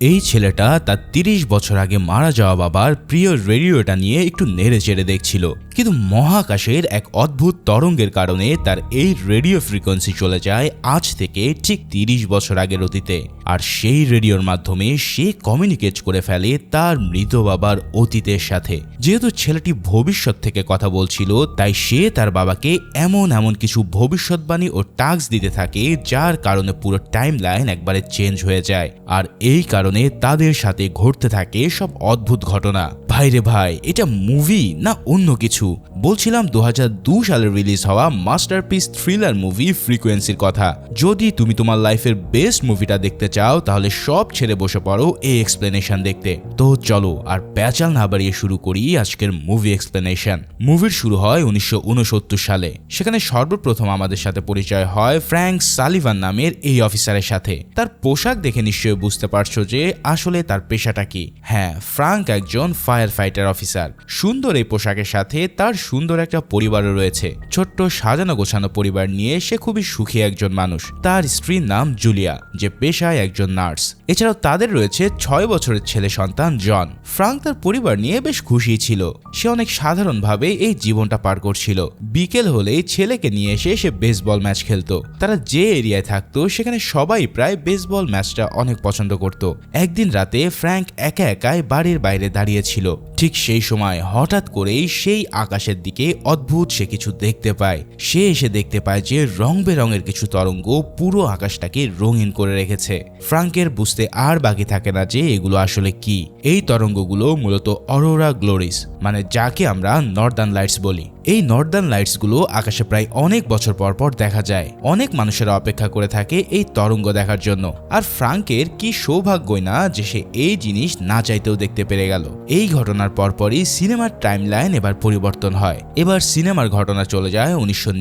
এই ছেলেটা তার তিরিশ বছর আগে মারা যাওয়া বাবার প্রিয় রেডিওটা নিয়ে একটু নেড়ে চেড়ে দেখছিল। কিন্তু মহাকাশের এক অদ্ভুত তরঙ্গের কারণে তার এই রেডিও ফ্রিকোয়েন্সি চলে যায় আজ থেকে ঠিক তিরিশ বছর আগের অতীতে। আর সেই রেডিওর মাধ্যমে সে কমিউনিকেট করে ফেলে তার মৃত বাবার অতীতের সাথে। যেহেতু ছেলেটি ভবিষ্যৎ থেকে কথা বলছিল, তাই সে তার বাবাকে এমন এমন কিছু ভবিষ্যৎবাণী ও টাস্ক দিতে থাকে, যার কারণে পুরো টাইম লাইন একবারে চেঞ্জ হয়ে যায়। আর এই কারণে তাদের সাথে ঘটতে থাকে সব অদ্ভুত ঘটনা। ভাইরে ভাই, এটা মুভি না অন্য কিছু? বলছিলাম, দু সালে রিলিজ হওয়া মাস্টারপিস থ্রিলার মুভি ফ্রিকোয়েন্সির কথা। যদি তুমি তোমার লাইফের বেস্ট মুভিটা দেখতে চাও, তাহলে সব ছেড়ে বসে পড়ো এই এক্সপ্লেনেশন দেখতে। তো চলো, আর প্যাচাল না বাড়িয়ে শুরু করি আজকের মুভি এক্সপ্লেনেশন। মুভির শুরু হয় উনিশশো উনসত্তর সালে। সেখানে সর্বপ্রথম আমাদের সাথে পরিচয় হয় ফ্র্যাঙ্ক সালিভান নামের এই অফিসারের সাথে। তার পোশাক দেখে নিশ্চয়ই বুঝতে পারছ যে আসলে তার পেশাটা কি। হ্যাঁ ফ্রাঙ্ক একজন ফায়ার ফাইটার অফিসার সুন্দর এই পোশাকের সাথে তার সুন্দর একটা পরিবারও রয়েছে। ছোট্ট সাজানো গোছানো পরিবার নিয়ে সে খুবই সুখী একজন মানুষ। তার স্ত্রীর নাম জুলিয়া, যে পেশায় একজন নার্স। এছাড়াও তাদের রয়েছে ছয় বছরের ছেলে সন্তান জন। ফ্রাঙ্ক তার পরিবার নিয়ে বেশ খুশি ছিল। সে অনেক সাধারণভাবে এই জীবনটা পার করছিল। বিকেল হলেই ছেলেকে নিয়ে এসে সে বেসবল ম্যাচ খেলতো। তারা যে এরিয়ায় থাকতো, সেখানে সবাই প্রায় বেসবল ম্যাচটা অনেক পছন্দ করত। একদিন রাতে ফ্র্যাঙ্ক একা একাই বাড়ির বাইরে দাঁড়িয়েছিল ঠিক সেই সময় হঠাৎ করেই সেই আকাশের দিকে অদ্ভুত সে কিছু দেখতে পায়। সে এসে দেখতে পায় যে রং বেরঙের কিছু তরঙ্গ পুরো আকাশটাকে রঙিন করে রেখেছে। ফ্রাঙ্কের বুঝতে আর বাকি থাকে না যে এগুলো আসলে কি। এই তরঙ্গগুলো মূলত অরোরা গ্লোরিস মানে যাকে আমরা নর্দার্ন লাইটস বলি। এই নর্দার্ন লাইটসগুলো আকাশে প্রায় অনেক বছর পর পর দেখা যায়। অনেক মানুষেরা অপেক্ষা করে থাকে এই তরঙ্গ দেখার জন্য। আর ফ্রাঙ্কের কি সৌভাগ্যই না যে সে এই জিনিস না চাইতেও দেখতে পেরে গেল। এই ঘটনার পরপরই সিনেমার টাইম লাইন এবার পরিবর্তন হয়। এবার সিনেমার ঘটনা চলে যায় উনিশশো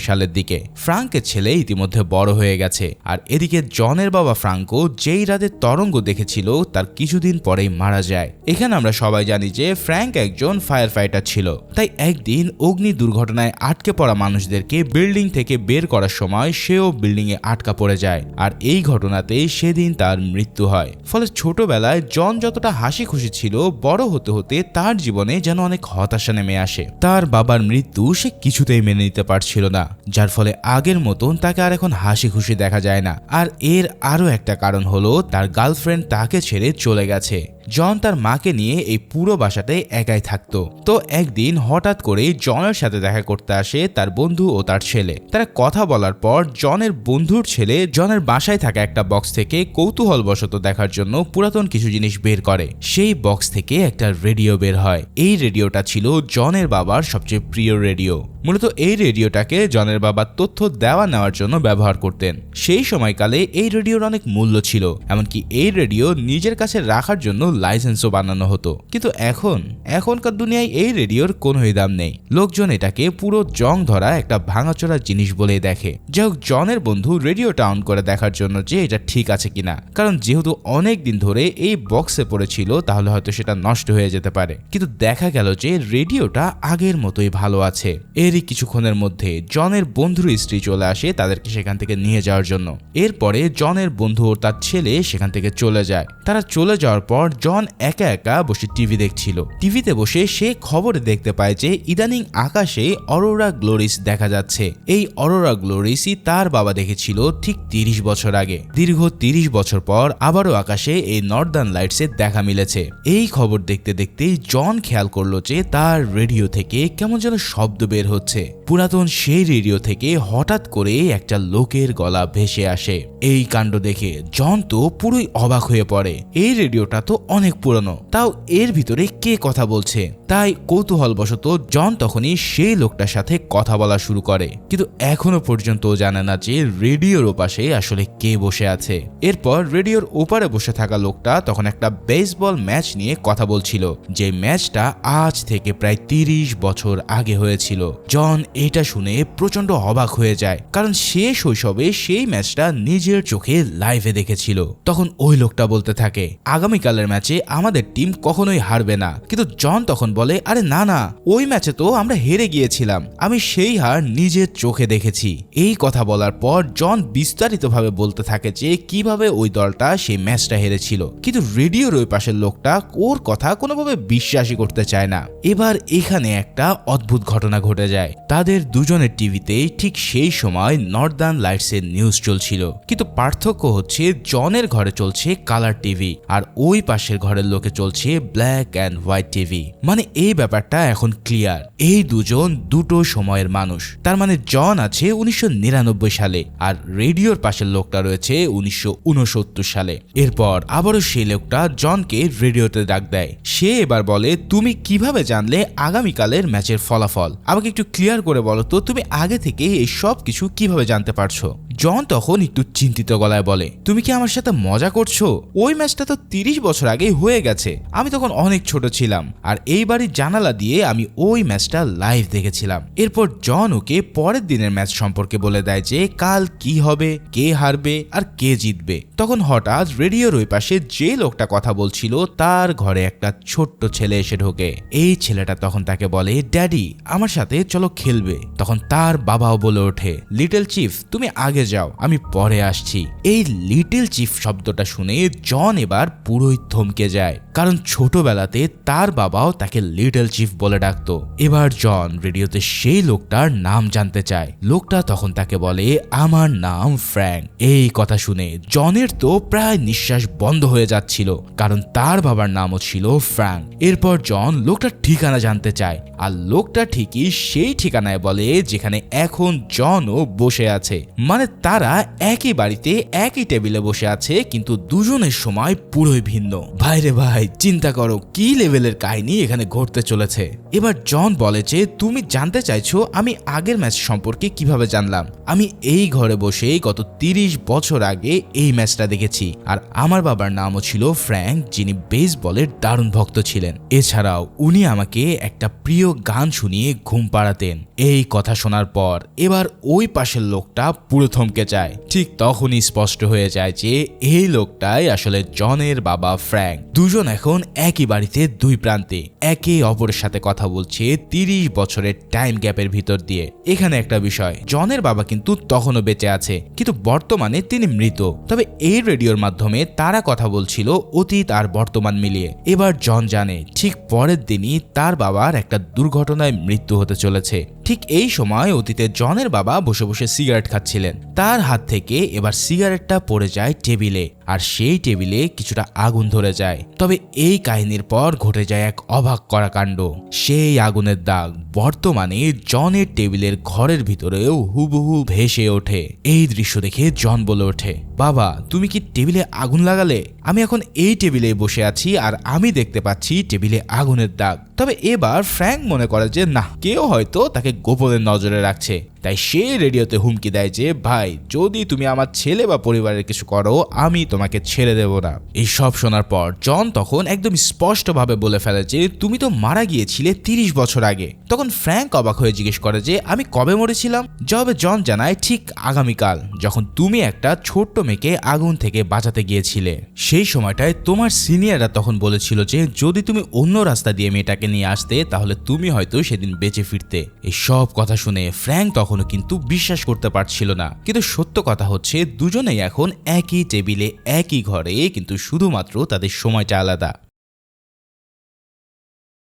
সালের দিকে। ফ্রাঙ্কের ছেলে ইতিমধ্যে বড় হয়ে গেছে। আর এদিকে জনের বাবা ফ্রাঙ্কো যেই রাতে তরঙ্গ দেখেছিল, তার কিছুদিন পরেই মারা যায়। এখানে আমরা সবাই জানি যে ফ্র্যাঙ্ক একজন ফায়ার ফাইটার ছিল। তাই একদিন অগ্নি দুর্ঘটনায় আটকে পড়া মানুষদেরকে বিল্ডিং থেকে বের করার সময় সেও বিল্ডিং এ আটকা পড়ে যায়। আর এই ঘটনাতেই সেদিন তার মৃত্যু হয়। ফলে ছোটবেলায় জন যতটা হাসি খুশি ছিল, বড় হতে হতে তার জীবনে যেন অনেক হতাশা নেমে আসে। তার বাবার মৃত্যু সে কিছুতেই মেনে নিতে পারছিল না, যার ফলে আগের মতন তাকে আর এখন হাসি খুশি দেখা যায় না। আর এর আরও একটা কারণ হলো, তার গার্লফ্রেন্ড তাকে ছেড়ে চলে গেছে। জন তার মাকে নিয়ে এই পুরো বাসাতে একাই থাকতো। তো একদিন হঠাৎ করে জনের সাথে দেখা করতে আসে তার বন্ধু ও তার ছেলে। তারা কথা বলার পর জনের বন্ধুর ছেলে জনের বাসায় থাকা একটা বক্স থেকে কৌতূহলবশত দেখার জন্য পুরাতন কিছু জিনিস বের করে। সেই বক্স থেকে একটা রেডিও বের হয়। এই রেডিওটা ছিল জনের বাবার সবচেয়ে প্রিয় রেডিও মূলত এই রেডিওটাকে জনের বাবা তথ্য দেওয়া নেওয়ার জন্য ব্যবহার করতেন। সেই সময়কালে এই রেডিওর অনেক মূল্য ছিল, এমনকি এই রেডিও নিজের কাছে রাখার জন্য লাইসেন্সও বানানো হতো। কিন্তু এখন, এখনকার দুনিয়ায় এই রেডিওর কোনোই দাম নেই। লোকজন এটাকে পুরো জং ধরা একটা ভাঙাচোরা জিনিস বলে দেখে। যাই হোক, জনের বন্ধু রেডিওটা অন করে দেখার জন্য যে এটা ঠিক আছে কিনা। কারণ যেহেতু অনেক দিন ধরে এই বক্সে পড়েছিল, তাহলে হয়তো সেটা নষ্ট হয়ে যেতে পারে। কিন্তু দেখা গেল যে রেডিওটা আগের মতোই ভালো আছে। এরই কিছুক্ষণের মধ্যে জনের বন্ধুর স্ত্রী চলে আসে তাদেরকে সেখান থেকে নিয়ে যাওয়ার জন্য। এরপরে জনের বন্ধু ও তার ছেলে সেখান থেকে চলে যায়। তারা চলে যাওয়ার পর জন একা একা বসে টিভি দেখছিল। টিভিতে বসে সে খবরে দেখতে পায় যে ইদানিং আকাশে অরোরা গ্লোরিস দেখা যাচ্ছে। এই অরোরা গ্লোরিসই তার বাবা দেখেছিল ঠিক তিরিশ বছর আগে। দীর্ঘ তিরিশ বছর পর আবারও আকাশে এই নর্দার্ন লাইটসের দেখা মিলেছে। এই খবর দেখতে দেখতেই জন খেয়াল করল যে তার রেডিও থেকে কেমন যেন শব্দ বের হচ্ছে। পুরাতন সেই রেডিও থেকে হঠাৎ করে একটা লোকের গলা ভেসে আসে। এই কাণ্ড দেখে জন তো পুরোই অবাক হয়ে পড়ে। এই রেডিওটা তো অনেক পুরনো। তাও এর ভিতরে কে কথা বলছে? তাই কৌতূহলবশত জন তখনই সেই লোকটার সাথে কথা বলা শুরু করে। কিন্তু এখনও পর্যন্ত জানে না যে রেডিওর ওপাশে আসলে কে বসে আছে। এরপর রেডিওর ওপারে বসে থাকা লোকটা তখন একটা বেসবল ম্যাচ নিয়ে কথা বলছিল, যে ম্যাচটা আজ থেকে প্রায় তিরিশ বছর আগে হয়েছিল। জন এটা শুনে প্রচণ্ড অবাক হয়ে যায়, কারণ সে শৈশবে সেই ম্যাচটা নিজের চোখে লাইভে দেখেছিল। তখন ওই লোকটা বলতে থাকে, আগামীকালের ম্যাচে আমাদের টিম কখনোই হারবে না। কিন্তু জন তখন বলে, আরে না না, ওই ম্যাচে তো আমরা হেরে গিয়েছিলাম। আমি সেই হার নিজের চোখে দেখেছি। এই কথা বলার পর জন বিস্তারিতভাবে বলতে থাকে যে কীভাবে ওই দলটা সেই ম্যাচটা হেরেছিল। কিন্তু রেডিওর ওই পাশের লোকটা ওর কথা কোনোভাবে বিশ্বাসই করতে চায় না। এবার এখানে একটা অদ্ভুত ঘটনা ঘটে যায়। তাদের দুজনের টিভিতে ঠিক সেই সময় নর্দার্ন লাইটসের নিউজ চলছিল। কিন্তু পার্থক্য হচ্ছে জনের ঘরে চলছে কালার টিভি আর ওই পাশের ঘরের লোকে চলছে ব্ল্যাক অ্যান্ড হোয়াইট টিভি মানে এই ব্যাপারটা এখন ক্লিয়ার এই দুজন দুটো সময়ের মানুষ। তার মানে জন আছে উনিশশো নিরানব্বই সালে আর রেডিওর পাশের লোকটা রয়েছে উনিশশো উনসত্তর সালে। এরপর আবারও সেই লোকটা জনকে রেডিওতে ডাক দেয়। সে এবার বলে, তুমি কীভাবে জানলে আগামীকালের ম্যাচের ফলাফল? আমাকে একটু ক্লিয়ার করে বলো তো, তুমি আগে থেকে এই সব কিছু কীভাবে জানতে পারছ? জন তখন একটু চিন্তিত গলায় বলে, তুমি কি আমার সাথে মজা করছ? ওই ম্যাচটা তো তিরিশ বছর আগে হয়ে গেছে। আমি তখন অনেক ছোট ছিলাম আর এই বাড়ির জানালা দিয়ে আমি ওই ম্যাচটা লাইভ দেখেছিলাম। এরপর জন ওকে পরের দিনের ম্যাচ সম্পর্কে বলে দেয় যে, কাল কি হবে? কে হারবে? আর কে জিতবে? তখন হঠাৎ রেডিওর ওই পাশে যে লোকটা কথা বলছিল, তার ঘরে একটা ছোট্ট ছেলে এসে ঢোকে। এই ছেলেটা তখন তাকে বলে, ড্যাডি, আমার সাথে চলো খেলবে। তখন তার বাবাও বলে ওঠে, লিটল চিফ, তুমি আগে যাও, আমি পরে আসছি। এই লিটল চিফ শব্দটা শুনে জন এবার পুরোই থমকে যায়। কারণ ছোটবেলাতে তার বাবাও তাকে লিটল চিফ বলে ডাকতো। এবার জন রেডিওতে সেই লোকটার নাম জানতে চায়। লোকটা তখন তাকে বলে, আমার নাম ফ্র্যাঙ্ক। এই কথা শুনে জনের তো প্রায় নিঃশ্বাস বন্ধ হয়ে যাচ্ছিল, কারণ তার বাবার নামও ছিল ফ্র্যাঙ্ক। এরপর জন লোকটার ঠিকানা জানতে চায়, আর লোকটা ঠিকই সেই ঠিকানায় বলে যেখানে এখন জনও বসে আছে। মানে তারা একই বাড়িতে, একই টেবিলে বসে আছে, কিন্তু দুজনের সময় পুরোই ভিন্ন। ভাই রে ভাই, চিন্তা করো, কি লেভেলের কাহিনী এখানে ঘটতে চলেছে? এবার জন বলে যে, তুমি জানতে চাইছো আমি আগের ম্যাচ সম্পর্কে কীভাবে জানলাম? আমি এই ঘরে বসে গত তিরিশ বছর আগে এই ম্যাচটা দেখেছি। আর আমার বাবার নামও ছিল ফ্র্যাঙ্ক, যিনি বেসবলের দারুণ ভক্ত ছিলেন। এছাড়াও উনি আমাকে একটা প্রিয় গান শুনিয়ে ঘুম batin. এই কথা শোনার পর এবার ওই পাশের লোকটা পুরো থমকে যায়। ঠিক তখনই স্পষ্ট হয়ে যায় যে এই লোকটাই আসলে জনের বাবা ফ্র্যাঙ্ক। দুজন এখন একই বাড়িতে দুই প্রান্তে। একে অপরের সাথে কথা বলছে তিরিশ বছরের টাইম গ্যাপের ভিতর দিয়ে। এখানে একটা বিষয়, জনের বাবা কিন্তু তখনও বেঁচে আছে, কিন্তু বর্তমানে তিনি মৃত। তবে এই রেডিওর মাধ্যমে তারা কথা বলছিল অতীত আর বর্তমান মিলিয়ে। এবার জন জানে, ঠিক পরের দিনই তার বাবার একটা দুর্ঘটনায় মৃত্যু হতে চলেছে। ঠিক এই সময় অতীতে জনের বাবা বসে বসে সিগারেট খাচ্ছিলেন। তার হাত থেকে এবার সিগারেটটা পড়ে যায় টেবিলে। আর সেই টেবিলে কিছুটা আগুন ধরে যায়। তবে এই কাহিনীর পর ঘটে যায় এক অবাক করা কাণ্ড সেই আগুনের দাগ বর্তমানে জনের টেবিলের ঘরের ভিতরেও হুবহু ভেসে ওঠে। এই দৃশ্য দেখে জন বলে ওঠে, বাবা, তুমি কি টেবিলে আগুন লাগালে? আমি এখন এই টেবিলে বসে আছি আর আমি দেখতে পাচ্ছি টেবিলে আগুনের দাগ। তবে এবার ফ্র্যাঙ্ক মনে করে যে, না, কেউ হয়তো তাকে গোপনে নজরে রাখছে। তাই সে রেডিওতে হুমকি দেয় যে, ভাই, যদি তুমি আমার ছেলে বা পরিবারের কিছু করো, আমি তোমাকে ছেড়ে দেব না। এই সব শোনার পর জন তখন একদম স্পষ্টভাবে বলে ফেলে যে, তুমি তো মারা গিয়েছিলে তিরিশ বছর আগে। তখন ফ্র্যাঙ্ক অবাক হয়ে জিজ্ঞেস করে যে, আমি কবে মরেছিলাম? জবাবে জন জানায়, ঠিক আগামীকাল, যখন তুমি একটা ছোট্ট মেয়েকে আগুন থেকে বাঁচাতে গিয়েছিলে। সেই সময়টায় তোমার সিনিয়ররা তখন বলেছিল যে, যদি তুমি অন্য রাস্তা দিয়ে মেয়েটাকে নিয়ে আসতে, তাহলে তুমি হয়তো সেদিন বেঁচে ফিরতে। এই সব কথা শুনে ফ্র্যাঙ্ক তখনও কিন্তু বিশ্বাস করতে পারছিল না। কিন্তু সত্য কথা হচ্ছে, দুজনেই এখন একই টেবিলে, একই ঘরে, কিন্তু শুধুমাত্র তাদের সময়টা আলাদা।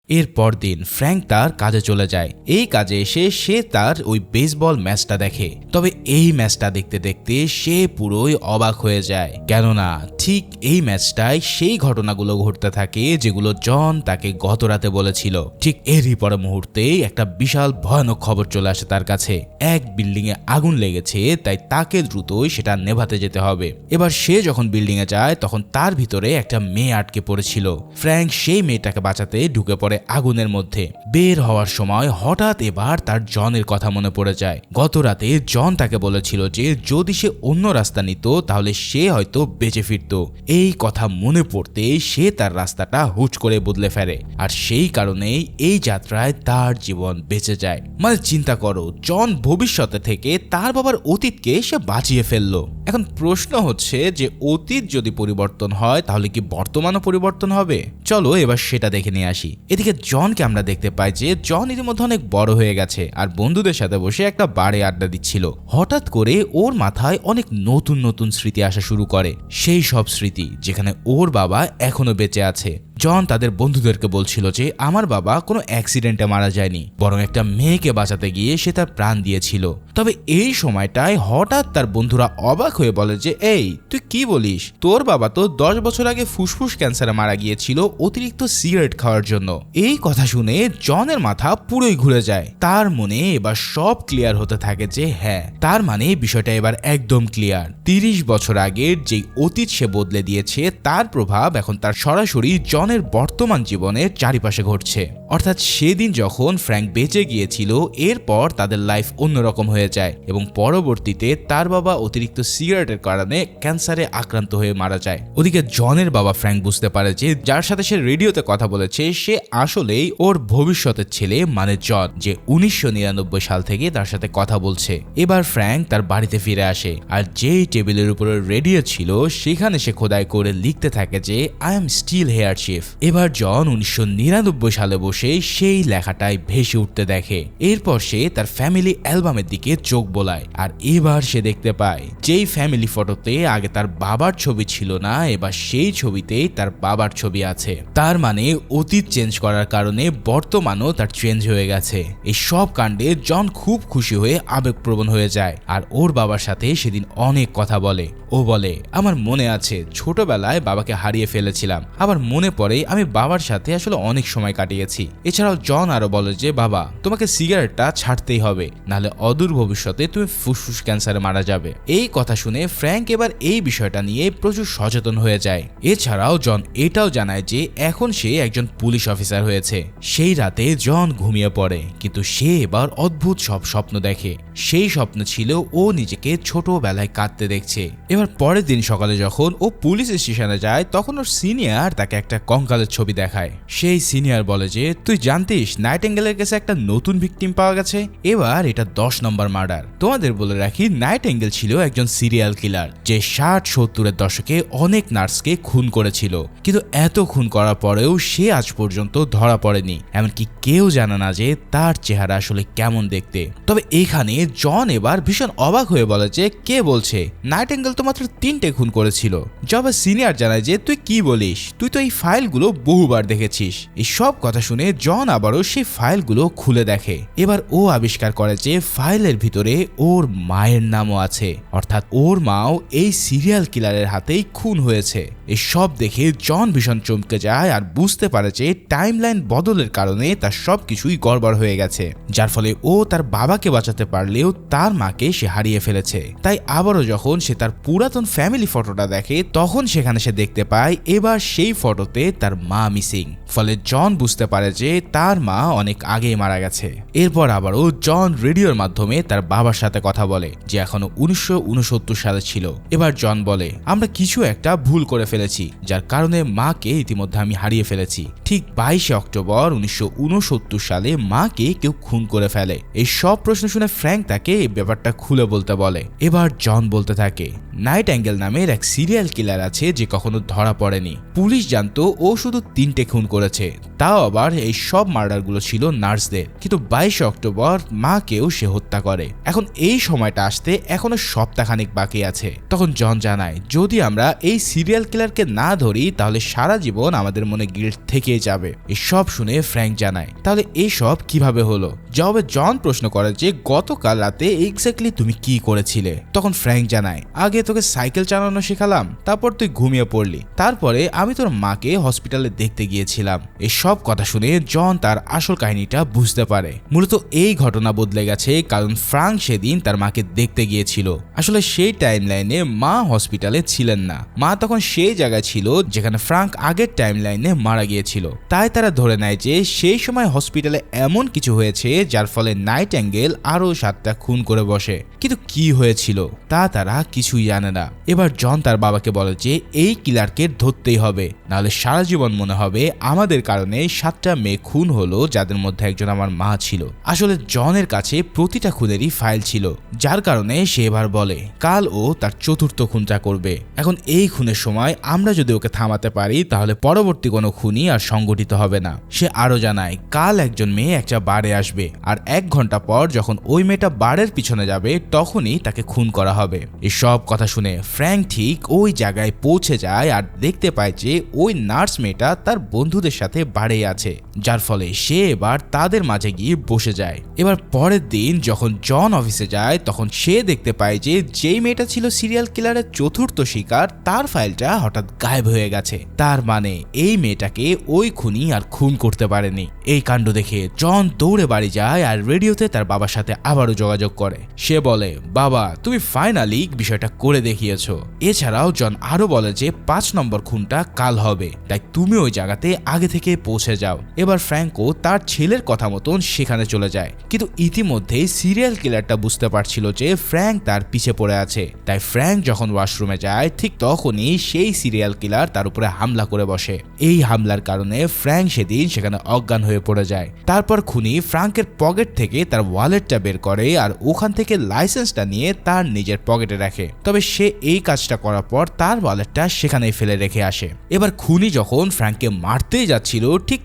এর পরদিন ফ্র্যাঙ্ক তার কাজে চলে যায়। এই কাজে এসে সে তার ওই বেসবল ম্যাচটা দেখে। তবে এই ম্যাচটা দেখতে দেখতে সে পুরোই অবাক হয়ে যায়। কেননা ঠিক এই ম্যাচটায় সেই ঘটনাগুলো ঘটতে থাকে যেগুলো জন তাকে গত রাতে বলেছিল। ঠিক এরই পরে মুহূর্তেই একটা বিশাল ভয়ানক খবর চলে আসে তার কাছে। এক বিল্ডিং এ আগুন লেগেছে, তাই তাকে দ্রুতই সেটা নেভাতে যেতে হবে। এবার সে যখন বিল্ডিং এ যায়, তখন তার ভিতরে একটা মেয়ে আটকে পড়েছিল। ফ্র্যাঙ্ক সেই মেয়েটাকে বাঁচাতে ঢুকে পড়ে আগুনের মধ্যে। বের হওয়ার সময় হঠাৎ এবার তার জনের কথা মনে পড়ে যায়। গত রাতে জন তাকে বলেছিল যে, যদি সে অন্য রাস্তা নিত, তাহলে সে হয়তো বেঁচে ফিরত। মৃত্যু এই কথা মনে পড়তে সে তার রাস্তাটা হুট করে বদলে ফেলে। আর সেই কারণেই এই যাত্রায় তার জীবন বেঁচে যায়। মানে চিন্তা করো, জন ভবিষ্যতে থেকে তার বাবার অতীতকে সে বাঁচিয়ে ফেলল। এখন প্রশ্ন হচ্ছে যে অতীত যদি পরিবর্তন হয়, তাহলে কি বর্তমানও পরিবর্তন হবে? চলো এবার সেটা দেখে নিয়ে আসি। এদিকে জনকে আমরা দেখতে পাই যে জন ইতিমধ্যে অনেক বড় হয়ে গেছে আর বন্ধুদের সাথে বসে একটা বারে আড্ডা দিচ্ছিল। হঠাৎ করে ওর মাথায় অনেক নতুন নতুন স্মৃতি আসা শুরু করে। সেই সব স্মৃতি যেখানে ওর বাবা এখনও বেঁচে আছে। জন তাদের বন্ধুদেরকে বলছিল যে, আমার বাবা কোনো অ্যাক্সিডেন্টে মারা যায়নি, বরং একটা মেয়েকে বাঁচাতে গিয়ে সে তার প্রাণ দিয়েছিল। তবে এই সময়টায় হঠাৎ তার বন্ধুরা অবাক হয়ে বলে যে, এই, তুই কি বলিস? তোর বাবা তো দশ বছর আগে ফুসফুস ক্যান্সারে মারা গিয়েছিল অতিরিক্ত সিগারেট খাওয়ার জন্য। এই কথা শুনে জনের মাথা পুরোই ঘুরে যায়। তার মনে এবার সব ক্লিয়ার হতে থাকে যে হ্যাঁ তার মানে বিষয়টা এবার একদম ক্লিয়ার। তিরিশ বছর আগের যেই অতীত সে বদলে দিয়েছে, তার প্রভাব এখন তার সরাসরি জনের বর্তমান জীবনের চারিপাশে ঘটছে। অর্থাৎ সেদিন যখন ফ্র্যাঙ্ক বেঁচে গিয়েছিল, এরপর তাদের লাইফ অন্যরকম হয়ে যায় এবং পরবর্তীতে তার বাবা অতিরিক্ত সিগারেটের কারণে ক্যান্সারে আক্রান্ত হয়ে মারা যায়। ওদিকে জনের বাবা ফ্র্যাঙ্ক বুঝতে পারে যে, যার সাথে সে রেডিওতে কথা বলেছে, সে আসলেই ওর ভবিষ্যতের ছেলে মানে জন, যে উনিশশো নিরানব্বই সাল থেকে তার সাথে কথা বলছে। এবার ফ্র্যাঙ্ক তার বাড়িতে ফিরে আসে আর যেই টেবিলের উপরে রেডিও ছিল, সেখানে সে খোদাই করে লিখতে থাকে যে I am still here chief এবার জন উনিশশো নিরানব্বই সালে বসে সেই লেখাটায় ভেসে উঠতে দেখে। এরপর সে তার ফ্যামিলি অ্যালবামের দিকে চোখ বোলায় আর এবার সে দেখতে পায়, যেই ফ্যামিলি ফটোতে আগে তার বাবার ছবি ছিল না, এবার সেই ছবিতেই তার বাবার ছবি আছে। তার মানে অতীত চেঞ্জ করার কারণে বর্তমানও তার চেঞ্জ হয়ে গেছে। এই সব কাণ্ডে জন খুব খুশি হয়ে আবেগপ্রবণ হয়ে যায় আর ওর বাবার সাথে সেদিন অনেক কথা বলে। ও বলে, আমার মনে আছে, ছোটবেলায় বাবাকে হারিয়ে ফেলেছিলাম। আবার মনে পড়ে আমি বাবার সাথে আসলে অনেক সময় কাটিয়েছি। এছাড়াও জন আরও বলে যে, বাবা, তোমাকে সিগারেটটা ছাড়তেই হবে, নাহলে অদূর ভবিষ্যতে তুমি ফুসফুস ক্যান্সারে মারা যাবে। এই কথা শুনে ফ্র্যাঙ্ক এবার এই বিষয়টা নিয়ে প্রচুর সচেতন হয়ে যায়। এছাড়াও জন এটাও জানায় যে, এখন সে একজন পুলিশ অফিসার হয়েছে। সেই রাতে জন ঘুমিয়ে পড়ে, কিন্তু সে এবার অদ্ভুত সব স্বপ্ন দেখে। সেই স্বপ্ন ছিল ও নিজেকে ছোটবেলায় কাঁদতে দেখছে। এবার পরের দিন সকালে যখন ও পুলিশ স্টেশনে যায়, তখন ওর সিনিয়র তাকে একটা কঙ্কালের ছবি দেখায়। সেই সিনিয়র বলে যে তুই জানতিস নাইটেঙ্গেলের কাছে একটা নতুন ভিকটিম পাওয়া গেছে? এবার এটা দশ নম্বর মার্ডার তোমাদের বলে রাখি নাইটেঙ্গেল ছিল একজন সিরিয়াল কিলার যে ষাট সত্তরের দশকে অনেক নার্সকে খুন করেছিল। কিন্তু এত খুন করার পরেও সে আজ পর্যন্ত ধরা পড়েনি। এমনকি কেউ জানে না যে তার চেহারা আসলে কেমন দেখতে। তবে এখানে জন এবার ভীষণ অবাক হয়ে বলে যে, কে বলছে? নাইটেঙ্গেল তো মাত্র তিনটে খুন করেছিল। জবে সিনিয়র জানায় যে, তুই কি বলিস? তুই তো এই ফাইলগুলো বহুবার দেখেছিস। এই সব কথা শুনে জন আবারও সেই ফাইলগুলো খুলে দেখে। এবার ও আবিষ্কার করে যে ফাইলের ভিতরে ওর মায়ের নামও আছে। অর্থাৎ ওর মাও এই সিরিয়াল কিলারের হাতেই খুন হয়েছে। এই সব দেখে জন ভীষণ চমকে যায় আর বুঝতে পারে যে টাইমলাইন বদলের কারণে তার সবকিছুই গড়বড় হয়ে গেছে। যার ফলে ও তার বাবাকে বাঁচাতে পারলেও তার মাকে সে হারিয়ে ফেলেছে। তাই আবারও যখন সে তার পুরাতন ফ্যামিলি ফটোটা দেখে, তখন সেখানে সে দেখতে পায় এবার সেই ফটোতে তার মা মিসিং। ফলে জন বুঝতে পারে যে তার মা অনেক আগেই মারা গেছে। এরপর আবারও জন রেডিওর মাধ্যমে তার বাবার সাথে কথা বলে, যে এখনও উনিশশো সালে ছিল। এবার জন বলে, আমরা কিছু একটা ভুল করে ফেলেছি, যার কারণে মাকে ইতিমধ্যে আমি হারিয়ে ফেলেছি। ঠিক বাইশে অক্টোবর উনিশশো সালে মাকে কেউ খুন করে ফেলে। এই সব প্রশ্ন শুনে ফ্র্যাঙ্ক তাকে এই ব্যাপারটা খুলে বলতে বলে। এবার জন বলতে থাকে, নাইট অ্যাঙ্গেল নামের এক সিরিয়াল কিলার আছে যে কখনো ধরা পড়েনি। পুলিশ জানতো ও শুধু তিনটে খুন করেছে, তাও আবার এই সব মার্ডারগুলো ছিল নার্সদের। কিন্তু বাইশে অক্টোবর মাকেও সে হত্যা করে। এখন এই সময়টা আসতে এখনও সপ্তাহখানিক বাকি আছে। তখন জন জানায়, যদি আমরা এই সিরিয়াল কিলারকে না ধরি, তাহলে সারা জীবন আমাদের মনে গিল্ট থেকেই যাবে। এই সব শুনে ফ্র্যাঙ্ক জানায়, তাহলে এই সব কীভাবে হলো? জবাবে জন প্রশ্ন করে যে, গতকাল রাতে এক্স্যাক্টলি তুমি কি করেছিলে? তখন ফ্র্যাঙ্ক জানায়, আগে তোকে সাইকেল চালানো শেখালাম, তারপর তুই ঘুমিয়ে পড়লি। তারপরে আমি তোর মাকে হসপিটালে দেখতে গিয়েছিলাম। গেলাম এই সব কথা শুনে জন তার আসল কাহিনীটা বুঝতে পারে। মূলত এই ঘটনা বদলে গেছে কারণ ফ্রাঙ্ক সেদিন তার মাকে দেখতে গিয়েছিল। আসলে সেই টাইম লাইনে মা হসপিটালে ছিলেন না। মা তখন সেই জায়গায় ছিল যেখানে ফ্রাঙ্ক আগের টাইম লাইনে মারা গিয়েছিল। তাই তারা ধরে নেয় যে সেই সময় হসপিটালে এমন কিছু হয়েছে যার ফলে নাইট অ্যাঙ্গেল আরও সাতটা খুন করে বসে। কিন্তু কি হয়েছিল তা তারা কিছুই জানে না। এবার জন তার বাবাকে বলে যে, এই কিলারকে ধরতেই হবে। নাহলে সারা জীবন মনে হবে আমাদের কারণে সাতটা মেয়ে খুন হলো যাদের মধ্যে একজন আমার মা ছিল। আসলে জনের কাছে প্রতিটা খুনেরই ফাইল ছিল, যার কারণে সে এবার বলে, কাল ও তার চতুর্থ খুনটা করবে। এখন এই খুনের সময় আমরা যদি ওকে থামাতে পারি, তাহলে পরবর্তী কোনো খুনই আর সংগঠিত হবে না। সে আরও জানায়, কাল একজন মেয়ে একটা বারে আসবে, আর এক ঘণ্টা পর যখন ওই মেয়েটা বারের পিছনে যাবে, তখনই তাকে খুন করা হবে। এই সব কথা শুনে ফ্র্যাঙ্ক ঠিক ওই জায়গায় পৌঁছে যায় আর দেখতে পায় যে ওই নার্স মেয়েটা তার বন্ধুদের সাথে বাড়ে আছে। যার ফলে সে এবার তাদের মাঝে গিয়ে বসে যায়। এবার পরের দিন যখন জন অফিসে যায়, তখন সে দেখতে পায় যে যেই মেয়েটা ছিল সিরিয়াল কিলারের চতুর্থ শিকার, তার ফাইলটা হঠাৎ গায়েব হয়ে গেছে। তার মানে এই মেয়েটাকে ওই খুনি আর খুন করতে পারেনি। এই কাণ্ড দেখে জন দৌড়ে বাড়ি যায় আর রেডিওতে তার বাবার সাথে আবারও যোগাযোগ করে। সে বলে, বাবা, তুমি ফাইনালি বিষয়টা করে দেখিয়েছো। এছাড়াও জন আরও বলে যে, পাঁচ নম্বর খুনটা কাল হবে। তাই তুমি ওই জায়গাতে আগে থেকে পৌঁছে যাও। এবার ফ্র্যাঙ্কো তার ছেলের কথা মতন সেখানে চলে যায়। কিন্তু ইতিমধ্যেই সিরিয়াল কিলারটা বুঝতে পারছিল যে ফ্র্যাঙ্ক তার পিছে পড়ে আছে। তাই ফ্র্যাঙ্ক যখন ওয়াশরুমে যায়, ঠিক তখনই সেই সিরিয়াল কিলার তার উপরে হামলা করে বসে। এই হামলার কারণে ফ্র্যাঙ্ক সেদিন সেখানে অজ্ঞান হয়ে পড়ে যায়। তারপর খুনি ফ্র্যাঙ্কের পকেট থেকে তার ওয়ালেটটা বের করে আর ওখান থেকে লাইসেন্সটা নিয়ে তার নিজের পকেটে রাখে। তবে সে এই কাজটা করার পর তার ওয়ালেটটা সেখানেই ফেলে রেখে আসে। এবার খুনি যখন ফ্র্যাঙ্ককে মারতেই যাচ্ছিল, ঠিক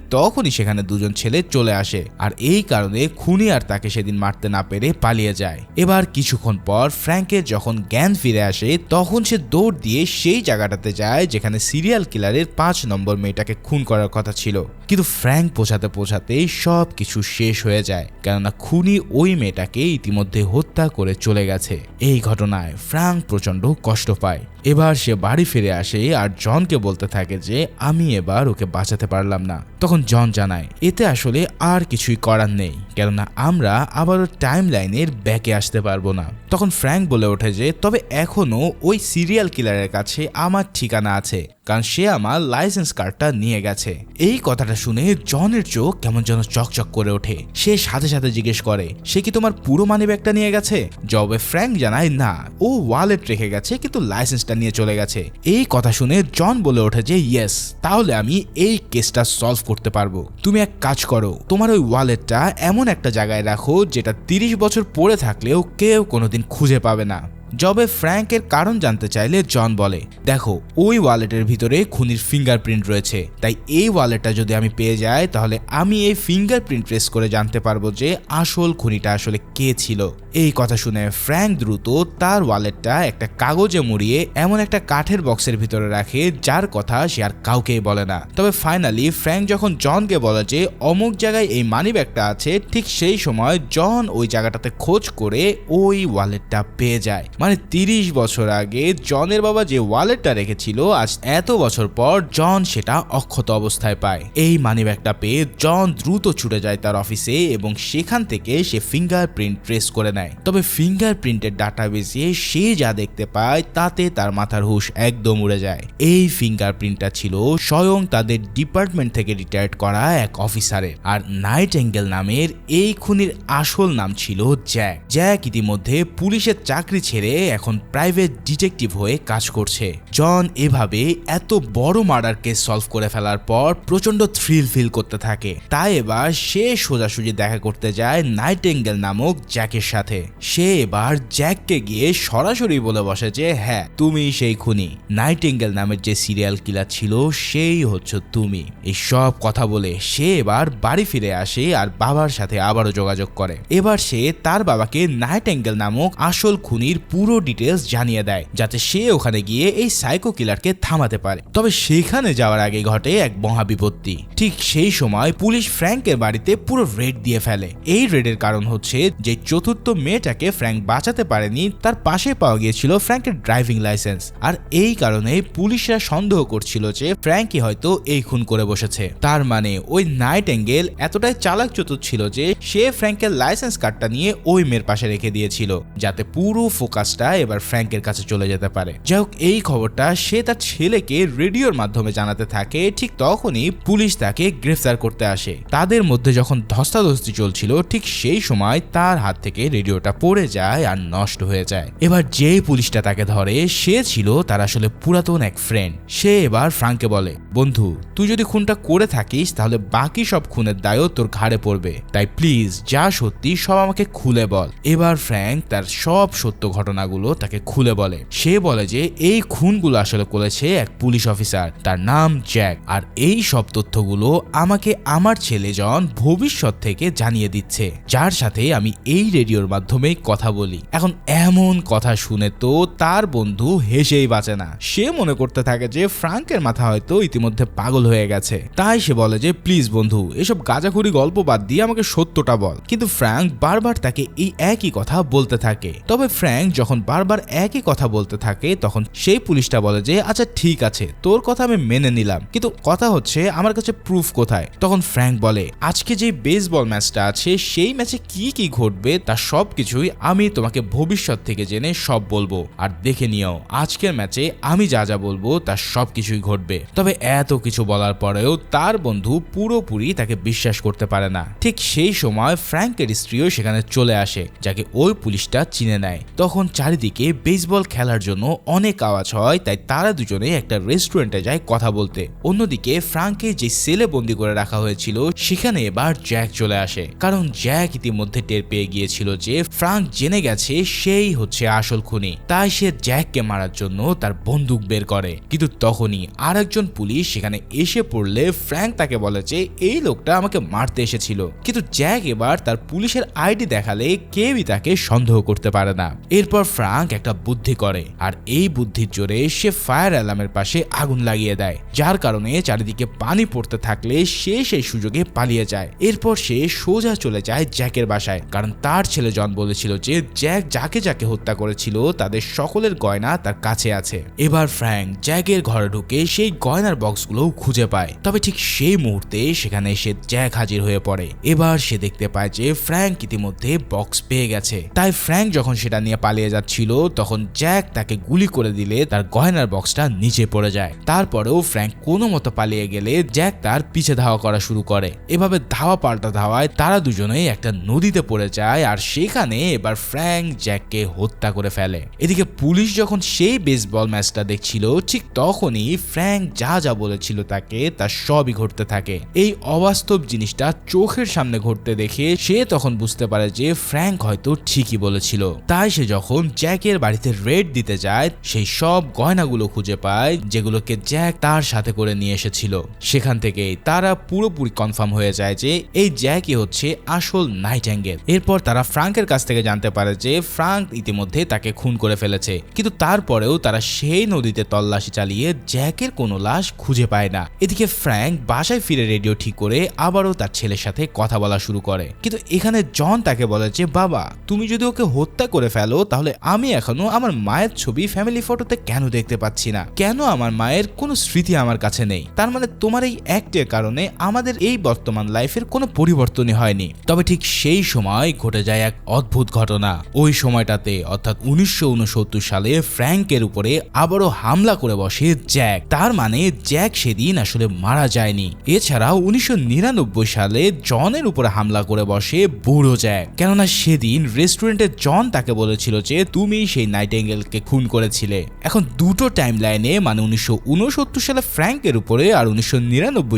তখনই সেখানে দুজন ছেলে চলে আসে। আর এই কারণে খুনি আর তাকে সেদিন মারতে না পেরে পালিয়ে যায়। এবার কিছুক্ষণ পর ফ্র্যাঙ্কের যখন জ্ঞান ফিরে আসে, তখন সে দৌড় দিয়ে সেই জায়গাটাতে যায় যেখানে সিরিয়াল কিলারের পাঁচ নম্বর মেয়েটাকে খুন করার কথা ছিল। কিন্তু ফ্র্যাঙ্ক পৌঁছাতে পৌঁছাতেই সব কিছু শেষ হয়ে যায়। কেননা খুনি ওই মেয়েটাকে ইতিমধ্যে হত্যা করে চলে গেছে। এই ঘটনায় ফ্র্যাঙ্ক প্রচণ্ড কষ্ট পায়। এবার সে বাড়ি ফিরে আসে আর জনকে বলতে থাকে যে, আমি এবার ওকে বাঁচাতে পারলাম না। তখন জন জানায়, এতে আসলে আর কিছুই করার নেই, কেননা আমরা আবারও টাইম লাইনের ব্যাকে আসতে পারব না। তখন ফ্র্যাঙ্ক বলে ওঠে যে, তবে এখনও ওই সিরিয়াল কিলারের কাছে আমার ঠিকানা আছে, কারণ সে আমার লাইসেন্স কার্ডটা নিয়ে গেছে। এই কথাটা শুনে জনের চোখ কেমন যেন চকচক করে ওঠে। সে সাথে সাথে জিজ্ঞেস করে, সে কি তোমার পুরো মানি ব্যাগটা নিয়ে গেছে? জবে ফ্র্যাঙ্ক জানায়, না, ও ওয়ালেট রেখে গেছে, কিন্তু লাইসেন্সটা নিয়ে চলে গেছে। এই কথা শুনে জন বলে ওঠে যে ইয়েস তাহলে আমি এই কেসটা সলভ করতে পারব। তুমি এক কাজ করো, তোমার ওই ওয়ালেটটা এমন একটা জায়গায় রাখো, যেটা তিরিশ বছর পরে থাকলেও কেউ কোনোদিন খুঁজে পাবে না। জবে ফ্র্যাঙ্কের কারণ জানতে চাইলে জন বলে, দেখো, ওই ওয়ালেটের ভিতরে খুনির ফিঙ্গারপ্রিন্ট রয়েছে। তাই এই ওয়ালেটটা যদি আমি পেয়ে যাই, তাহলে আমি এই ফিঙ্গারপ্রিন্ট প্রেস করে জানতে পারব যে আসল খুনিটা আসলে কে ছিল। এই কথা শুনে ফ্র্যাঙ্ক দ্রুত তার ওয়ালেটটা একটা কাগজে মুড়িয়ে এমন একটা কাঠের বক্সের ভিতরে রাখে, যার কথা সে আর কাউকেই বলে না। তবে ফাইনালি ফ্র্যাঙ্ক যখন জনকে বলে যে অমুক জায়গায় এই মানি ব্যাগটা আছে, ঠিক সেই সময় জন ওই জায়গাটাতে খোঁজ করে ওই ওয়ালেটটা পেয়ে যায়। মানে তিরিশ বছর আগে জনের বাবা যে ওয়ালেটটা রেখেছিল, আজ এত বছর পর জন সেটা অক্ষত অবস্থায় পায়। এই মানি ব্যাগটা পেয়ে জন দ্রুত ছুটে যায় তার অফিসে এবং সেখান থেকে সে ফিঙ্গারপ্রিন্ট ট্রেস করে নেয়। তবে ফিঙ্গারপ্রিন্টের ডাটাবেসে সে যা দেখতে পায়, তাতে তার মাথার হুশ একদম উড়ে যায়। এই ফিঙ্গারপ্রিন্টটা ছিল স্বয়ং তাদের ডিপার্টমেন্ট থেকে রিটায়ার্ড করা এক অফিসারের। আর নাইট অ্যাঙ্গেল নামের এই খুনির আসল নাম ছিল জ্যাক। জ্যাক ইতিমধ্যে পুলিশের চাকরি ছেড়ে এখন প্রাইভেট ডিটেকটিভ হয়ে কাজ করছে। জন এভাবে এত বড় মার্ডার কেস সলভ করে ফেলার পর প্রচণ্ড থ্রিল ফিল করতে থাকে। তাই এবার সে সোজাসুজি দেখা করতে যায় নাইট অ্যাঙ্গেল নামক জ্যাকের সাথে। সে এবার জ্যাককে গিয়ে সরাসরি বলে বসে যে হ্যাঁ তুমি সেই খুনি। নাইট অ্যাঙ্গেল নামের যে সিরিয়াল কিলার ছিল, সেই হচ্ছে তুমি। এই সব কথা বলে সে এবার বাড়ি ফিরে আসে আর বাবার সাথে আবারও যোগাযোগ করে। এবার সে তার বাবাকে নাইট অ্যাঙ্গেল নামক আসল খুনির পুরো ডিটেলস জানিয়ে দেয়, যাতে সে ওখানে গিয়ে এই সাইকো কিলারকে থামাতে পারে। তবে সেখানে যাওয়ার আগে ঘটে এক মহাবিপত্তি ঠিক সেই সময় পুলিশ ফ্র্যাঙ্কের বাড়িতে পুরো রেড দিয়ে ফেলে। এই রেডের কারণ হচ্ছে যে চতুর্থ মেয়েটাকে ফ্র্যাঙ্ক বাঁচাতে পারেনি, তার পাশে পাওয়া গিয়েছিল ফ্র্যাঙ্কের ড্রাইভিং লাইসেন্স আর এই কারণে পুলিশরা সন্দেহ করছিল যে ফ্র্যাঙ্কই হয়তো এই খুন করে বসেছে। তার মানে ওই নাইট অ্যাঙ্গেল এতটাই চালাক চতুর ছিল যে সে ফ্র্যাঙ্কের লাইসেন্স কার্ডটা নিয়ে ওই মেয়ের পাশে রেখে দিয়েছিল, যাতে পুরো ফোকাসটা এবার ফ্র্যাঙ্কের কাছে চলে যেতে পারে। যাই হোক, এই খবরটা সে তার ছেলেকে রেডিওর মাধ্যমে জানাতে থাকে, ঠিক তখনই পুলিশ তাকে গ্রেফতার করতে আসে। তাদের মধ্যে যখন ধস্তাধস্তি চলছিল, ঠিক সেই সময় তার হাত থেকে রেডিওটা পড়ে যায় আর নষ্ট হয়ে যায়। এবার যেই পুলিশটা তাকে ধরে, সে ছিল তার আসলে পুরাতন এক ফ্রেন্ড সে এবার ফ্রাঙ্কে বলে, বন্ধু, তুই যদি খুনটা করে থাকিস, তাহলে বাকি সব খুনের দায়ও তোর ঘাড়ে পড়বে। তাই প্লিজ যা সত্যি সব আমাকে খুলে বল। এবার ফ্র্যাঙ্ক তার সব সত্য ঘটনাগুলো তাকে খুলে বলে। সে বলে যে, এই খুনগুলো আসলে করেছে এক পুলিশ অফিসার। তার নাম জ্যাক। আর এই সব তথ্যগুলো আমাকে আমার ছেলে জন ভবিষ্যৎ থেকে জানিয়ে দিচ্ছে। যার সাথে আমি এই রেডিওর মাধ্যমে কথা বলি। এখন এমন কথা শুনে তো তার বন্ধু হেসেই বাঁচে না। সে মনে করতে থাকে যে, ফ্রাঙ্কের মাথা হয়তো ইতিমধ্যে পাগল হয়ে গেছে। তাই সে বলে যে, প্লিজ বন্ধু, এসব গাজাখুরি গল্প বাদ দিয়ে আমাকে সত্যটা বল। কিন্তু ফ্র্যাঙ্ক বারবার তাকে এই একই কথা বলতে থাকে। তবে ফ্র্যাঙ্ক যখন বারবার একই কথা বলতে থাকে, তখন সেই পুলিশটা বলে যে আচ্ছা ঠিক আছে, তোর কথা আমি মেনে নিলাম। কিন্তু কথা হচ্ছে, আমার কাছে প্রুফ কোথায়? তখন ফ্র্যাঙ্ক বলে, আজকে যে বেসবল ম্যাচটা আছে, সেই ম্যাচে কি কি ঘটবে তার সব কিছুই আমি তোমাকে ভবিষ্যৎ থেকে জেনে সব বলব। আর দেখে নিও, আজকের ম্যাচে আমি যা যা বলব তার সব কিছুই ঘটবে। তবে এত কিছু বলার পরেও তার বন্ধু পুরোপুরি তাকে বিশ্বাস করতে পারে না। ঠিক সেই সময় ফ্র্যাঙ্কের স্ত্রীও সেখানে চলে আসে, যাকে ওই পুলিশটা চিনে নেয়। তখন চারিদিকে বেসবল খেলার জন্য অনেক আওয়াজ হয়, তাই তারা দুজনে একটা রেস্টুরেন্টে যায় কথা বলতে। অন্যদিকে ফ্রাঙ্কে যে সেলে বন্দি করে রাখা হয়েছিল, সেখানে এবার জ্যাক চলে আসে। কারণ জ্যাক ইতিমধ্যে টের পেয়ে গিয়েছিল যে ফ্রাঙ্ক জেনে গেছে সেই হচ্ছে আসল খুনি। তাই সে জ্যাককে মারার জন্য তার বন্দুক বের করে। কিন্তু তখনই আরেকজন পুলিশ সেখানে এসে পড়লে ফ্র্যাঙ্ক তাকে বলে যে, এই লোকটা আমাকে মারতে এসেছিল। কিন্তু জ্যাক এবার তার পুলিশের আইডি দেখালে কেউই তাকে সন্দেহ করতে পারে না। এরপর ফ্রাঙ্ক একটা বুদ্ধি করে, আর এই বুদ্ধির জোরে সে ফায়ার অ্যালার্মের পাশে আগুন লাগিয়ে দেয়, যার কারণে চারিদিকে পানি পড়তে থাকলে সে সেই সুযোগে পালিয়ে যায়। এরপর সে সোজা চলে যায় জ্যাকের বাসায়, কারণ তার ছেলে জন বলেছিল যে জ্যাক যাকে যাকে হত্যা করেছিল তাদের সকলের গয়না তার কাছে আছে। এবার ফ্র্যাঙ্ক জ্যাকের ঘরে ঢুকে সেই গয়নার বক্সগুলো খুঁজে পায়, তবে ঠিক সেই মুহূর্তে সেখানে এসে জ্যাক হাজির হয়ে পড়ে। এবার সে দেখতে পায় যে ফ্র্যাঙ্ক ইতিমধ্যে বক্স পেয়ে গেছে। তাই ফ্র্যাঙ্ক যখন সেটা নিয়ে পালিয়ে যাচ্ছিল, তখন জ্যাক তাকে গুলি করে দিলে তার গয়নার বক্সটা নিচে পড়ে যায়। তারপরেও ফ্র্যাঙ্ক কোনো মতো পালিয়ে গেলে জ্যাক তার পিছে ধাওয়া করা শুরু করে। এভাবে ধাওয়া পাল্টা ধাওয়ায় তারা দুজনেই একটা নদীতে পড়ে যায় আর সেখানে এবার ফ্র্যাঙ্ক জ্যাককে হত্যা করে ফেলে। এদিকে পুলিশ যখন সেই বেসবল ম্যাচটা দেখছিল, ঠিক তখনই ফ্র্যাঙ্ক যা যা বলেছিল তাকে তার সবই ঘটতে থাকে। এই অবাস্তব জিনিসটা চোখের সামনে ঘটতে দেখে সে তখন বুঝতে পারে যে ফ্র্যাঙ্ক হয়তো ঠিকই বলেছিল। তাই সে যখন জ্যাকের বাড়িতে রেড দিতে যায়, সেই সব গয়নাগুলো খুঁজে পায়, যেগুলোকে জ্যাক তার সাথে করে নিয়ে এসেছিল। সেখান থেকে তারা পুরোপুরি কনফার্ম হয়ে যায় যে এই জ্যাকই হচ্ছে আসল নাইট অ্যাঙ্গেল এরপর তারা ফ্রাঙ্কের কাছ থেকে জানতে পারে যে ফ্রাঙ্ক ইতিমধ্যে তাকে খুন করে ফেলেছে। কিন্তু তারপরেও তারা সেই নদীতে তল্লাশি চালিয়ে জ্যাকের কোনো লাশ খুঁজে পায় না। এদিকে ফ্র্যাঙ্ক বাসায় ফিরে রেডিও ঠিক করে আবারও তার ছেলের সাথে কথা বলা শুরু করে। কিন্তু এখানে জন তাকে বলে যে, বাবা, তুমি যদি ওকে হত্যা করে ফেলো, তাহলে আমি এখনও আমার মায়ের ছবি ফ্যামিলি ফটোতে কেন দেখতে পাচ্ছি না? কেন আমার মায়ের কোনো স্মৃতি আমার কাছে নেই? তার মানে তোমার এই অ্যাক্টের কারণে আমাদের এই বর্তমান লাইফের কোনো পরিবর্তনই হয়নি। তবে ঠিক সেই সময় ঘটে যায় এক অদ্ভুত ঘটনা। ওই সময়টাতে, অর্থাৎ উনিশশো উনসত্তর সালে ফ্র্যাঙ্কের উপরে আবারও হামলা করে বসে জ্যাক। তার মানে জ্যাক সেদিন আসলে মারা যায়নি। এছাড়াও উনিশশো নিরানব্বই সালে জনের উপরে হামলা করে বসে বুড়ো জ্যাক। কেননা সেদিন রেস্টুরেন্টে জন তাকে বলেছিল যে তুমি সেই নাইটেঙ্গেলকে খুন করেছিলে। এখন দুটো টাইম লাইনে মানে উনিশশো সালে ফ্র্যাঙ্কের উপরে আর উনিশশো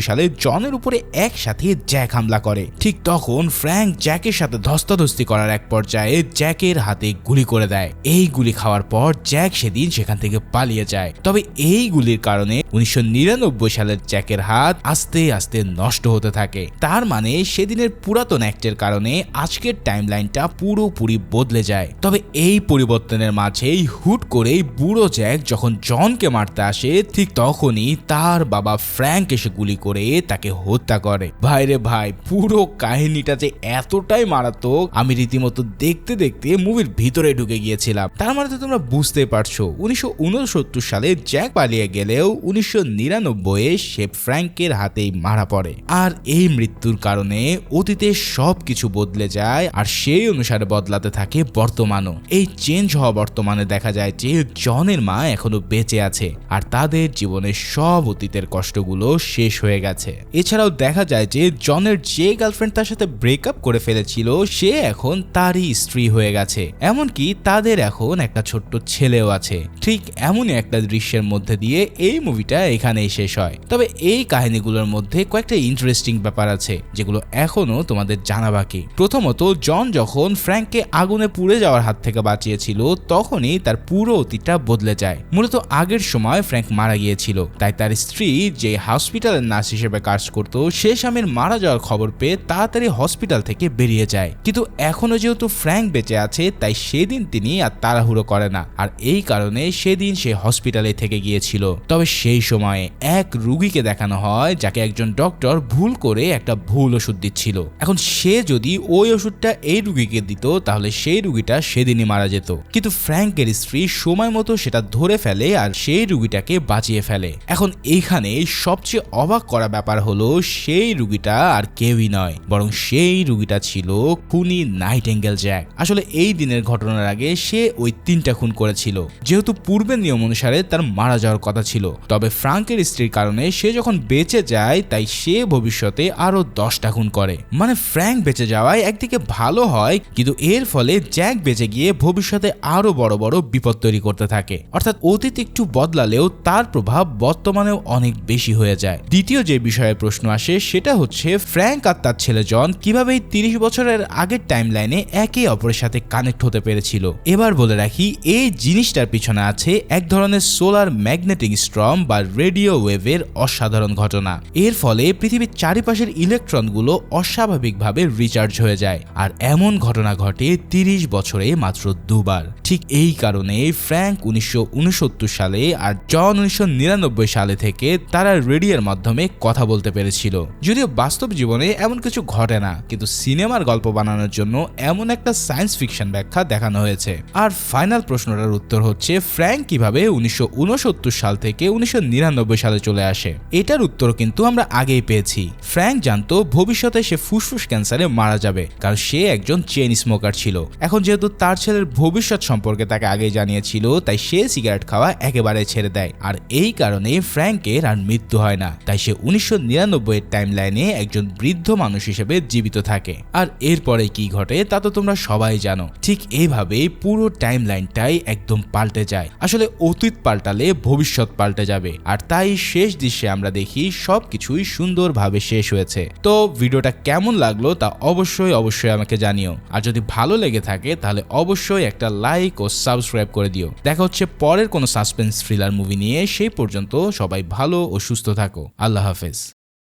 সালে জনের উপরে একসাথে জ্যাক হামলা করে। ঠিক তখন ফ্র্যাঙ্ক জ্যাকের সাথে ধস্তাধস্তি করার এক পর্যায়ে জ্যাকের হাতে গুলি করে দেয়। এই গুলি খাওয়ার পর জ্যাক সেদিন সেখান থেকে পালিয়ে যায়। তবে এই গুলির কারণে উনিশশো নিরানব্বই সালের জ্যাকের হাত আস্তে আস্তে নষ্ট হতে থাকে। তার মানে সেদিনের পুরাতন অ্যাক্টের কারণে আজকের টাইমলাইনটা পুরোপুরি বদলে যায়। তবে এই পরিবর্তনের মাঝেই হুট করেই বুড়ো জ্যাক যখন জনকে মারতে আসে, ঠিক তখনই তার বাবা ফ্র্যাঙ্ক এসে গুলি করে তাকে হত্যা করে। ভাইরে ভাই, পুরো কাহিনীটা যে এতটাই মারাত্মক, আমি রীতিমতো দেখতে দেখতে মুভির ভিতরে ঢুকে গিয়েছিলাম। তার মানে তো তোমরা বুঝতে পারছ, উনিশশো উনসত্তর সালে জ্যাক পালিয়ে গেলেও উনিশশো নিরানব্বই সে ফ্র্যাঙ্কের হাতেই মারা পড়ে। আর এই মৃত্যুর কারণে অতীতে সব কিছু বদলে যায়, আর সেই অনুসারে বদলাতে থাকে বর্তমানও। এই চেঞ্জ হওয়া বর্তমানে দেখা যায় যে জনের মা এখনও বেঁচে আছে আর তাদের জীবনের সব অতীতের কষ্টগুলো শেষ হয়ে গেছে। এছাড়াও দেখা যায় যে জনের যে গার্লফ্রেন্ড তার সাথে ব্রেকআপ করে ফেলেছিল, সে এখন তারই স্ত্রী হয়ে গেছে। এমনকি তাদের এখন একটা ছোট্ট ছেলেও আছে। ঠিক এমনই একটা দৃশ্যের মধ্যে দিয়ে এই মুভিটা এখানেই শেষ হয়। তবে এই কাহিনীগুলোর মধ্যে কয়েকটা ইন্টারেস্টিং ব্যাপার আছে, যেগুলো এখনও তোমাদের জানা বাকি। প্রথমত, জন যখন ফ্র্যাঙ্ককে আগুনে পুড়ে যাওয়ার হাত থেকে বাঁচিয়েছিল তখনই তার পুরো অতীতটা বদলে যায়। মূলত আগের সময় ফ্র্যাঙ্ক মারা গিয়েছিল, তাই তার স্ত্রী যে হসপিটালের নার্স হিসেবে কাজ করত, সে স্বামীর মারা যাওয়ার খবর পেয়ে তাড়াতাড়ি হসপিটাল থেকে বেরিয়ে যায়। কিন্তু এখনও যেহেতু ফ্র্যাঙ্ক বেঁচে আছে, তাই সেদিন তিনি আর তাড়াহুড়ো করে না, আর এই কারণে সেদিন সে হসপিটালে থেকে গিয়েছিল। তবে সেই সময়ে এক রুগীকে দেখানো হয়, যাকে একজন ডক্টর ভুল করে একটা ভুল ওষুধ দিচ্ছিল। এখন সে যদি ওই ওষুধটা এই রুগীকে দিত, তাহলে সেই রুগীটা সেদিনই মারা যেত। কিন্তু ফ্র্যাঙ্কের স্ত্রী সময় মতো সেটা ধরে ফেলে আর সেই রুগীটাকে বাঁচিয়ে ফেলে। এখন এইখানে সবচেয়ে অবাক করা ব্যাপার হলো, সেই রুগীটা আর কেউই নয়, বরং সেই রুগীটা ছিল খুনি নাইট অ্যাঙ্গেল জ্যাক। আসলে এই দিনের ঘটনার আগে সে ওই তিনটা খুন করেছিল। যেহেতু পূর্বের নিয়ম অনুসারে তার মারা যাওয়ার কথা ছিল। তবে ফ্রাঙ্কের স্ত্রীর কারণে সে যখন বেঁচে যায়, তাই সে ভবিষ্যতে আরও দশটা খুন করে। মানে ফ্র্যাঙ্ক বেঁচে যাওয়ায় একদিকে ভালো হয়, কিন্তু এর ফলে জ্যাক বেঁচে গিয়ে ভবিষ্যতে আরও বড় বড় বিপদ তৈরি করতে থাকে। অর্থাৎ অতীত একটু বদলালেও তার প্রভাব বর্তমানেও অনেক বেশি হয়ে যায়। দ্বিতীয় যে বিষয়ে প্রশ্ন আসে, সেটা হচ্ছে ফ্র্যাঙ্ক আর তার ছেলে জন কীভাবে এই তিরিশ বছরের আগের টাইম লাইনে একে অপরের সাথে কানেক্ট হতে পেরেছিল। এবার বলে রাখি, এই জিনিসটার পিছনে আছে এক ধরনের সোলার ম্যাগনেটিক স্ট্রম বা রেডিও ওয়েভের অসাধারণ ঘটনা। এর ফলে পৃথিবীর চারিপাশের ইলেকট্রনগুলো অস্বাভাবিকভাবে রিচার্জ হয়ে যায়। আর এমন ঘটনা ঘটে তিরিশ বছরে মাত্র দুবার। ঠিক এই কারণে ফ্র্যাঙ্ক উনিশশো উনসত্তর সালে আর জন উনিশশো নিরানব্বই সালে থেকে তারা রেডিওর মাধ্যমে কথা বলতে পেরেছিল। যদিও বাস্তব জীবনে এমন কিছু ঘটে না, কিন্তু সিনেমার গল্প বানানোর জন্য এমন একটা সায়েন্স ফিকশন ব্যাখ্যা দেখানো হয়েছে। আর ফাইনাল প্রশ্নটার উত্তর হচ্ছে, ফ্র্যাঙ্ক কীভাবে উনিশশো উনসত্তর সাল থেকে উনিশশো নিরানব্বই সালে চলে আসে? এটার উত্তর কিন্তু আমরা আগেই পেয়েছি। ফ্র্যাঙ্ক জানতো ভবিষ্যতে সে ফুসফুস ক্যান্সারে মারা যাবে, কারণ সে একজন চেন স্মোকার ছিল। এখন যেহেতু তার ছেলের ভবিষ্যৎ সম্পর্কে তাকে আগেই জানিয়েছিল, তাই সে সিগারেট খাওয়া একেবারে ছেড়ে দেয়। আর এই কারণে ফ্র্যাঙ্কের আর মৃত্যু হয় না। তাই সে উনিশশো নিরানব্বই টাইম লাইনে একজন বৃদ্ধ মানুষ হিসেবে জীবিত থাকে। আর এরপরে কি ঘটে, তা তো তোমরা সবাই জানো। ঠিক এইভাবে পুরো টাইম লাইনটাই একদম পাল্টে যায়। আসলে অতীত পাল্টালে ভবিষ্যৎ পাল্টে যাবে। আর তাই শেষ দৃশ্যে আমরা দেখি সবকিছুই সুন্দরভাবে শেষ হয়েছে। তো ভিডিওটা কেমন লাগল তা অবশ্যই অবশ্যই আমাকে জানিও। আর যদি ভালো লেগে থাকে, তাহলে অবশ্যই একটা লাইক ও সাবস্ক্রাইব করে দিও। দেখা হচ্ছে পরের কোনো সাসপেন্স থ্রিলার মুভি নিয়ে। সেই পর্যন্ত সবাই ভালো ও সুস্থ থাকো। আল্লাহ হাফেজ।